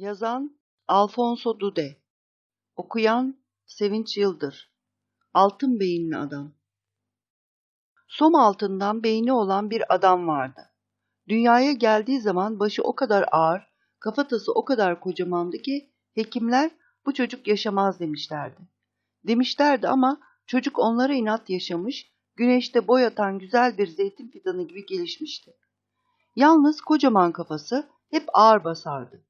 Yazan Alfonso Dude Okuyan Sevinç Yıldır Altın beyinli adam Som altından beyni olan bir adam vardı. Dünyaya geldiği zaman başı o kadar ağır, kafatası o kadar kocamandı ki hekimler bu çocuk yaşamaz demişlerdi. Demişlerdi ama çocuk onlara inat yaşamış, güneşte boy atan güzel bir zeytin fidanı gibi gelişmişti. Yalnız kocaman kafası hep ağır basardı.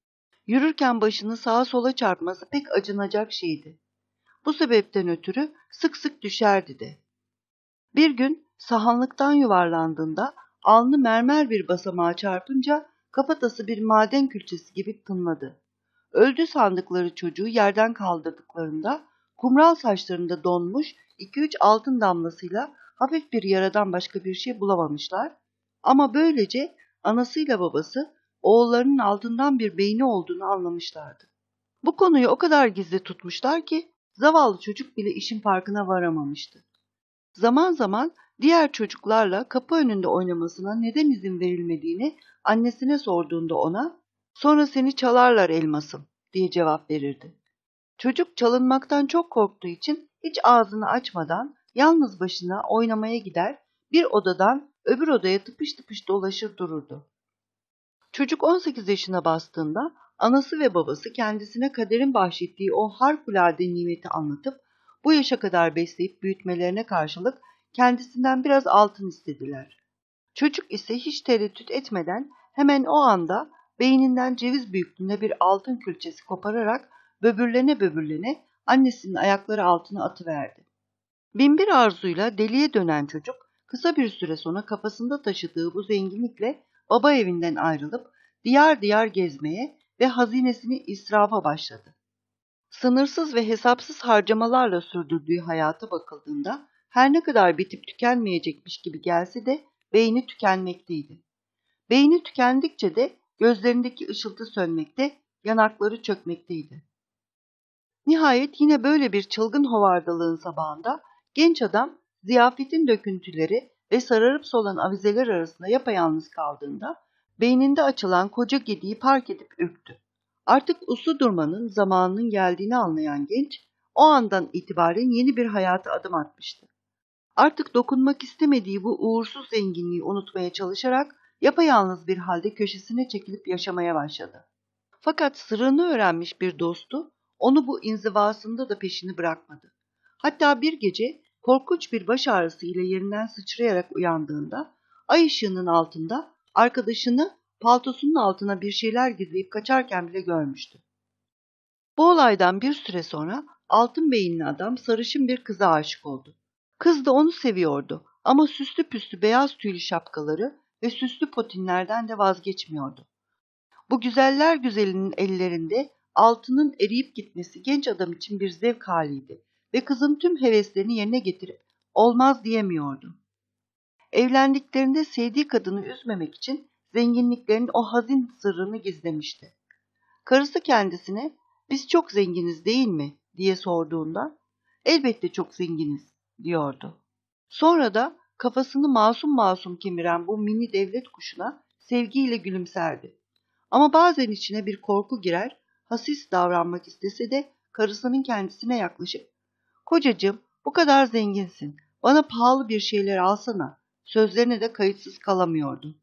Yürürken başını sağa sola çarpması pek acınacak şeydi. Bu sebepten ötürü sık sık düşerdi de. Bir gün sahanlıktan yuvarlandığında alnı mermer bir basamağa çarpınca kafatası bir maden külçesi gibi tınladı. Öldü sandıkları çocuğu yerden kaldırdıklarında kumral saçlarında donmuş iki üç altın damlasıyla hafif bir yaradan başka bir şey bulamamışlar. Ama böylece anasıyla babası oğullarının altından bir beyni olduğunu anlamışlardı. Bu konuyu o kadar gizli tutmuşlar ki zavallı çocuk bile işin farkına varamamıştı. Zaman zaman diğer çocuklarla kapı önünde oynamasına neden izin verilmediğini annesine sorduğunda ona sonra seni çalarlar elmasım diye cevap verirdi. Çocuk çalınmaktan çok korktuğu için hiç ağzını açmadan yalnız başına oynamaya gider bir odadan öbür odaya tıpış tıpış dolaşır dururdu. Çocuk 18 yaşına bastığında anası ve babası kendisine kaderin bahşettiği o harikulade nimeti anlatıp bu yaşa kadar besleyip büyütmelerine karşılık kendisinden biraz altın istediler. Çocuk ise hiç tereddüt etmeden hemen o anda beyninden ceviz büyüklüğünde bir altın külçesi kopararak böbürlene böbürlene annesinin ayakları altına atıverdi. Binbir arzuyla deliye dönen çocuk kısa bir süre sonra kafasında taşıdığı bu zenginlikle baba evinden ayrılıp diyar diyar gezmeye ve hazinesini israfa başladı. Sınırsız ve hesapsız harcamalarla sürdürdüğü hayata bakıldığında her ne kadar bitip tükenmeyecekmiş gibi gelse de beyni tükenmekteydi. Beyni tükendikçe de gözlerindeki ışıltı sönmekte, yanakları çökmekteydi. Nihayet yine böyle bir çılgın hovardalığın sabahında genç adam ziyafetin döküntüleri ve sararıp solan avizeler arasında yapayalnız kaldığında beyninde açılan koca gediği park edip ürktü. Artık uslu durmanın zamanının geldiğini anlayan genç o andan itibaren yeni bir hayata adım atmıştı. Artık dokunmak istemediği bu uğursuz zenginliği unutmaya çalışarak yapayalnız bir halde köşesine çekilip yaşamaya başladı. Fakat sırrını öğrenmiş bir dostu onu bu inzivasında da peşini bırakmadı. Hatta bir gece korkunç bir baş ağrısı ile yerinden sıçrayarak uyandığında ay ışığının altında arkadaşını paltosunun altına bir şeyler gizleyip kaçarken bile görmüştü. Bu olaydan bir süre sonra altın beyinli adam sarışın bir kıza aşık oldu. Kız da onu seviyordu ama süslü püslü beyaz tüylü şapkaları ve süslü potinlerden de vazgeçmiyordu. Bu güzeller güzelinin ellerinde altının eriyip gitmesi genç adam için bir zevk haliydi ve kızın tüm heveslerini yerine getirip olmaz diyemiyordu. Evlendiklerinde sevdiği kadını üzmemek için zenginliklerin o hazin sırrını gizlemişti. Karısı kendisine biz çok zenginiz değil mi diye sorduğunda elbette çok zenginiz diyordu. Sonra da kafasını masum masum kemiren bu mini devlet kuşuna sevgiyle gülümserdi. Ama bazen içine bir korku girer, hasis davranmak istese de karısının kendisine yaklaşıp Kocacığım bu kadar zenginsin. Bana pahalı bir şeyler alsana. Sözlerine de kayıtsız kalamıyordu.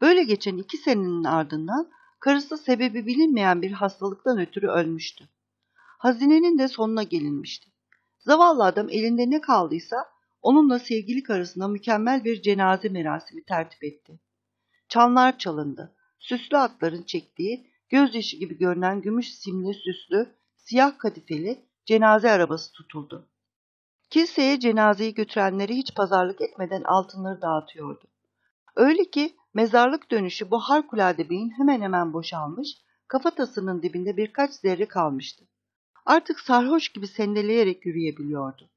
Böyle geçen iki senenin ardından karısı sebebi bilinmeyen bir hastalıktan ötürü ölmüştü. Hazinenin de sonuna gelinmişti. Zavallı adam elinde ne kaldıysa onunla sevgili karısına mükemmel bir cenaze merasimi tertip etti. Çanlar çalındı. Süslü atların çektiği, gözyaşı gibi görünen gümüş simli süslü, siyah kadifeli cenaze arabası tutuldu. Kiliseye cenazeyi götürenleri hiç pazarlık etmeden altınları dağıtıyordu. Öyle ki mezarlık dönüşü bu harikulade beyin hemen hemen boşalmış, kafatasının dibinde birkaç zerre kalmıştı. Artık sarhoş gibi sendeleyerek yürüyebiliyordu.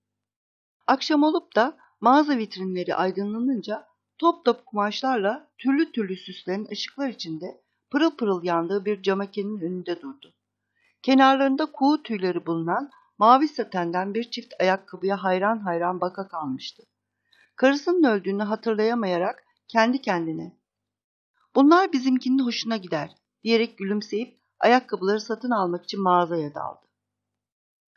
Akşam olup da mağaza vitrinleri aydınlanınca top top kumaşlarla türlü türlü süslenen ışıklar içinde pırıl pırıl yandığı bir camakenin önünde durdu. Kenarlarında kuğu tüyleri bulunan mavi satenden bir çift ayakkabıya hayran hayran baka kalmıştı. Karısının öldüğünü hatırlayamayarak kendi kendine ''Bunlar bizimkinin hoşuna gider.'' diyerek gülümseyip ayakkabıları satın almak için mağazaya daldı.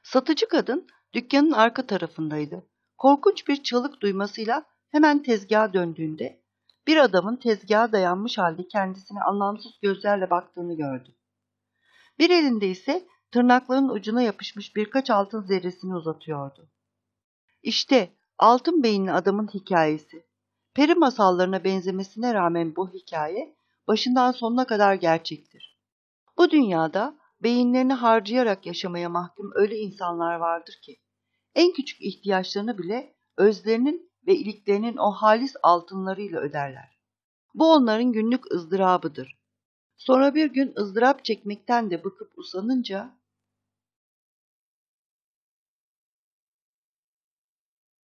Satıcı kadın dükkanın arka tarafındaydı. Korkunç bir çığlık duymasıyla hemen tezgaha döndüğünde bir adamın tezgaha dayanmış halde kendisine anlamsız gözlerle baktığını gördü. Bir elinde ise tırnaklarının ucuna yapışmış birkaç altın zerresini uzatıyordu. İşte altın beyinli adamın hikayesi. Peri masallarına benzemesine rağmen bu hikaye başından sonuna kadar gerçektir. Bu dünyada beyinlerini harcayarak yaşamaya mahkum öyle insanlar vardır ki, en küçük ihtiyaçlarını bile özlerinin ve iliklerinin o halis altınlarıyla öderler. Bu onların günlük ızdırabıdır. Sonra bir gün ızdırap çekmekten de bıkıp usanınca